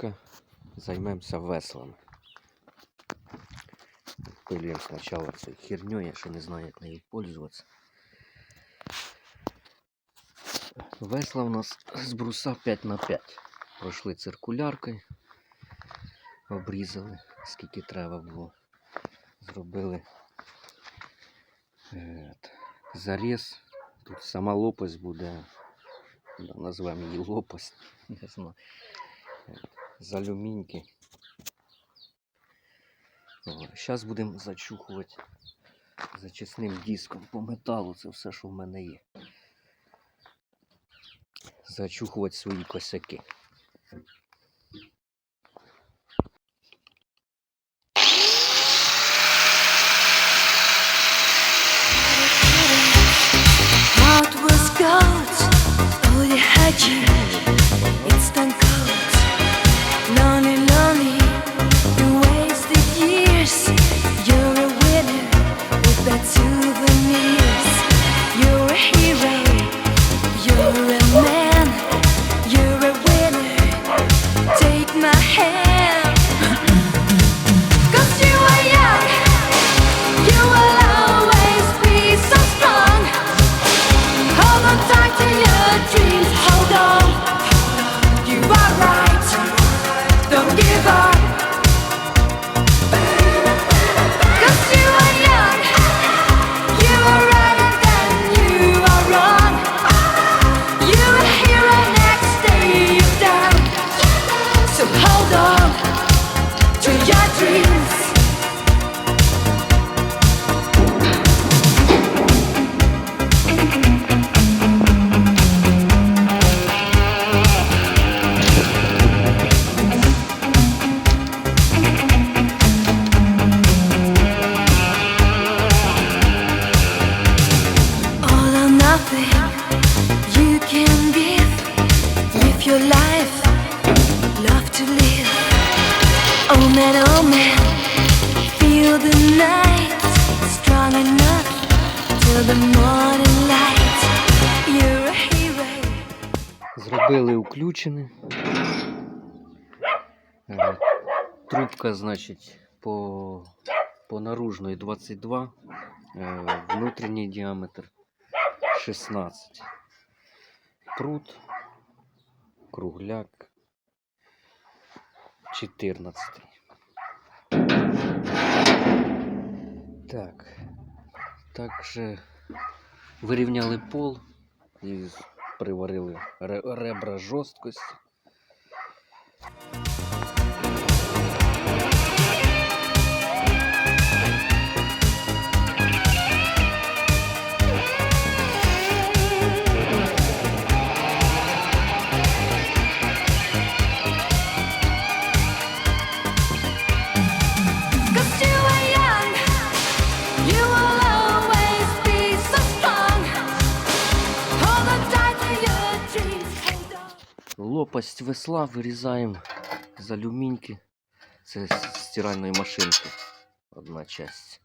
підготовка. Займемося веслами. Пилюємо спочатку цю херню, я ще не знаю, як нею пользуватися. Весла у нас з бруса 5 на 5 Пройшли циркуляркою, обрізали, скільки треба було. Зробили е, заріз. Тут сама лопасть буде, назвемо її лопасть, не знаю, е, з алюміньки. Зараз будемо зачухувати зачисним диском по металу, це все, що в мене є. Зачухувати свої косяки. Heart was gold, oh you had you, Зробили включене. Е, Трубка, значить, по, по наружної 22, е, внутрішній діаметр 16. Прут, кругляк 14. Так. Також вирівняли пол і приварили ре- ребра жорсткості. Лопасть весла вирізаємо з алюміньки. Це з стиральної машинки. Одна часть.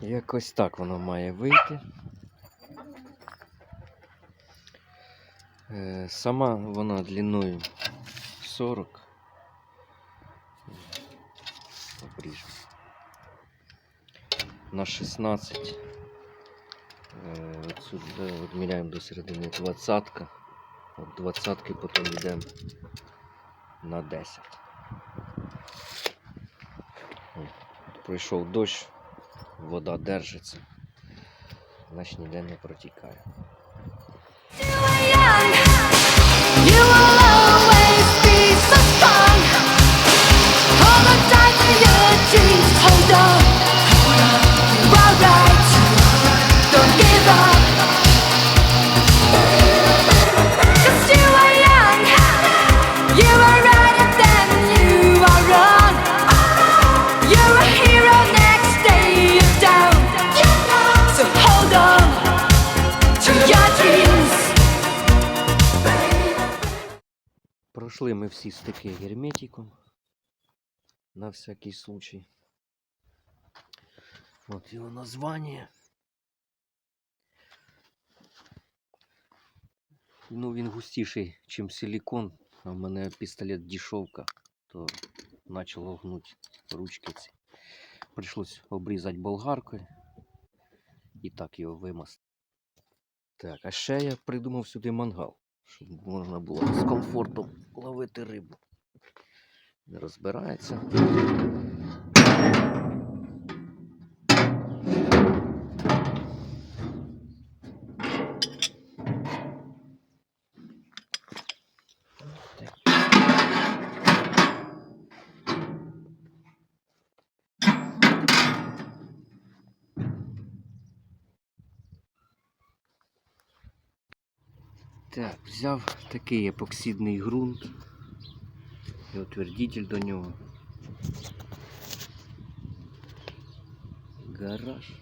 Якось так воно має вийти. Е, Сама вона длиною 40. Обріжемо. На 16. Е, Отсюди відміряємо до середини 20. От 20 потім йдемо на 10. О, прийшов дощ, вода держиться, значить ніде не протікає. You are Пройшли ми всі стики герметиком. На всякий случай. От його названня. Ну, він густіший, ніж силікон, а в мене пістолет дешевка. то почало гнуть ручки ці. Прийшлось обрізати болгаркою і так його вимастити. Так, а ще я придумав сюди мангал, щоб можна було з комфортом ловити рибу. Не розбирається. Так, взяв такий епоксидний ґрунт і утвердитель до нього. Гараж.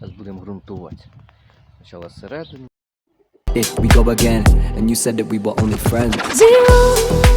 Зараз будемо ґрунтувати. Спочатку середину. If we go again, and you said that we were only friends. Zero.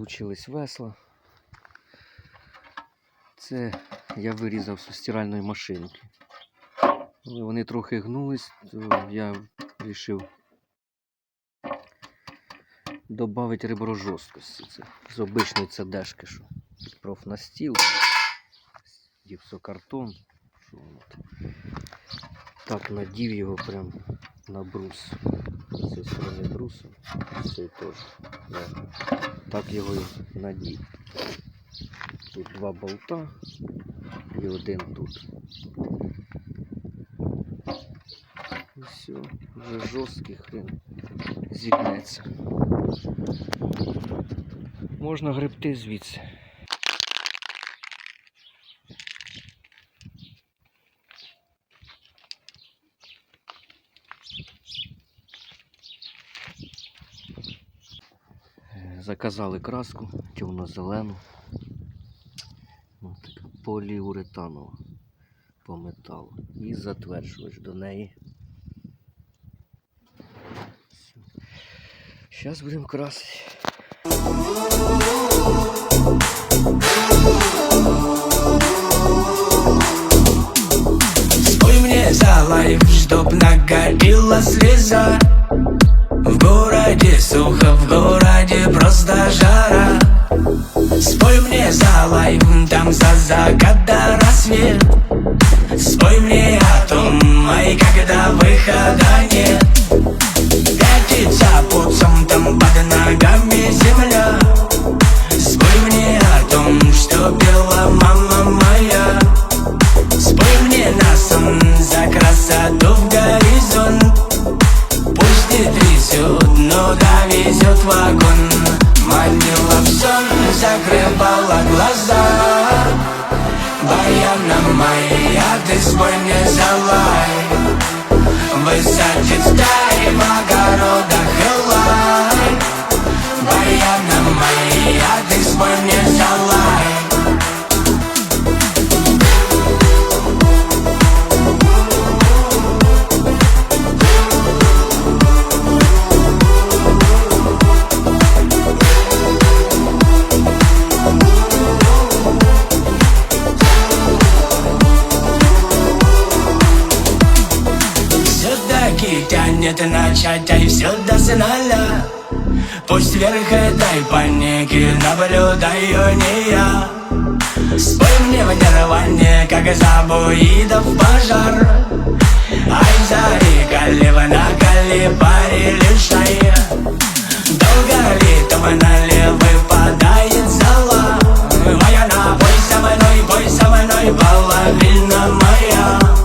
Получились весла. Це я вирізав зі стиральної машинки. Але вони трохи гнулись, то я вирішив додати реброжорсткості. Це з обичної цедешки, що профнастіл, гіпсокартон. Що воно. Так надів його прям на брус. З цієї сторони з цієї теж. Да. Так його і надій. Тут два болта і один тут. І все, вже жорсткий хрен зігнеться. Можна гребти звідси. Заказали краску темно-зелену. Така поліуретанова по металу. І затверджувач до неї. Зараз будемо красити. Спой мне за лайф, чтоб накопила слеза В городе сухо, в городе просто жара. Спой мне за лайф, там за закат до рассвет Спой мне о том, ай, когда выхода нет. Катится путем, там под ногами земля. Спой мне о том, что пела мама моя. Спой мне на сон за красоту в горизонт. Пусть не трясет, но довезет вагон закрывала глаза Баяна моя, ты спой мне за лай Высадит стаи в огородах Нет ты начать, а и все до синала Пусть вверх этой паники наблюдаю не я. Спой мне в нирване, как из абуидов пожар. Ай, зари, калива, накали, пари, лишай Долго ли тумана ли выпадает зала? Моя, бойся мной, бойся мной, половина моя.